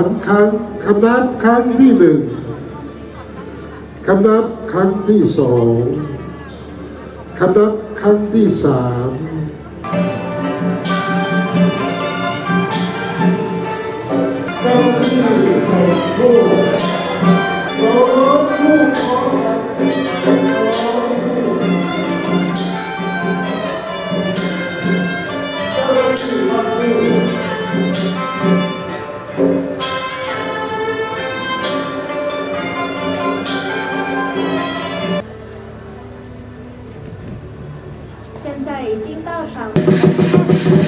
คำครั้งคำนับครั้งที่หนึ่งคำนับครั้งที่สองคำนับครั้งที่สามเจ้าที่ส่งผู้สองผู้ขอรับเจ้า 上。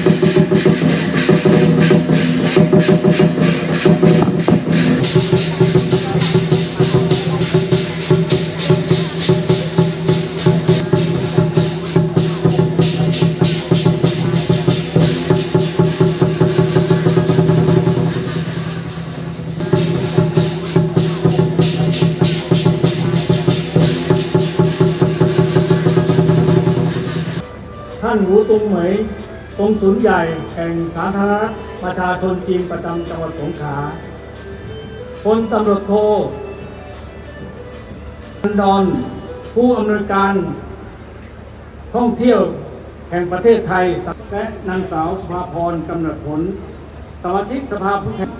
ท่านหูตุงเหมยตรงศูนย์ใหญ่แห่งสาธารณประชาชนจีนประจำจังหวัดสงขลาพลตำรวจโทพันดอนผู้อำนวยการท่องเที่ยวแห่งประเทศไทยและนางสาวสุภาพรกำเนิดผล สมาชิกสภาผู้แทน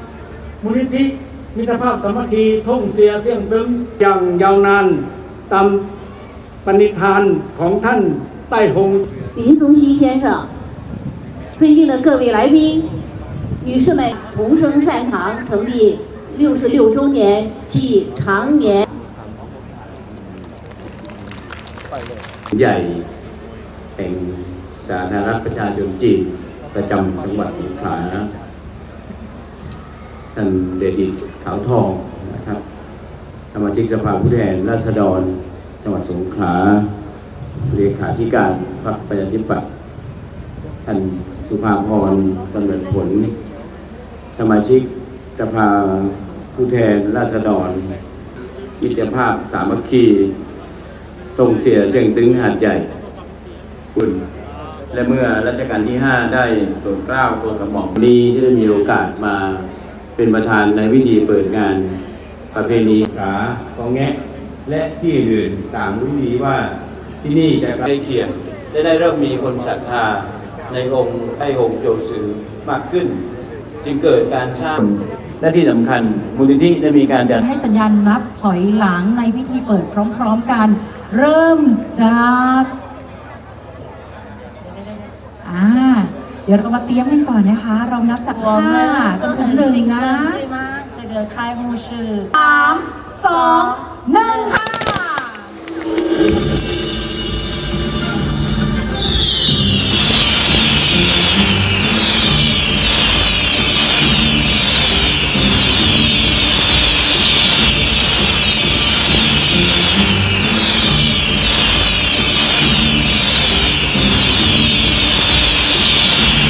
มูลนิธิมิตรภาพสามัคคีท่งเสียเสี่ยงตึงอย่างยาวนานตามปณิธานของท่าน ใต้หง 林松溪先生，尊敬的各位来宾、女士们，同生善堂成立六十六周年暨常年。 ใหญ่แห่งสาธารณรัฐประชาชนจีนประจำจังหวัดสงขลาท่านเดดิตขาวทองนะครับสมาชิกสภาผู้แทนราษฎรจังหวัดสงขลา เลขาธิการพรรคประชาธิปัตย์ท่านสุภาพรกำเนิดผล สมาชิกสภาผู้แทนราษฎรอิตรภาพสามัคคีตรงเสียเสียงตึงหาดใหญ่คุณและเมื่อรัชกาลที่ 5 ได้โปรดเกล้าโปรดกระหม่อมนี้ที่ได้มีโอกาสมาเป็นประธานในพิธีเปิดงาน ประเพณีขาของแงะและที่อื่นต่างรู้ดีว่า ที่นี่นะครับได้เขียนได้ได้เริ่มมีคนศรัทธาในองค์ไอ้องค์โจซือมากขึ้น จึงเกิดการสร้างและที่สำคัญมูลนิธิได้มีการให้สัญญาณนับถอยหลังในพิธีเปิดพร้อมๆกัน เริ่มจากอ่าเดี๋ยวเรามาเตรียมกันก่อนนะคะ เรานับจากห้าจนถึงหนึ่งนะใจเดืดคายมูชื่อสามสองหนึ่งค่ะ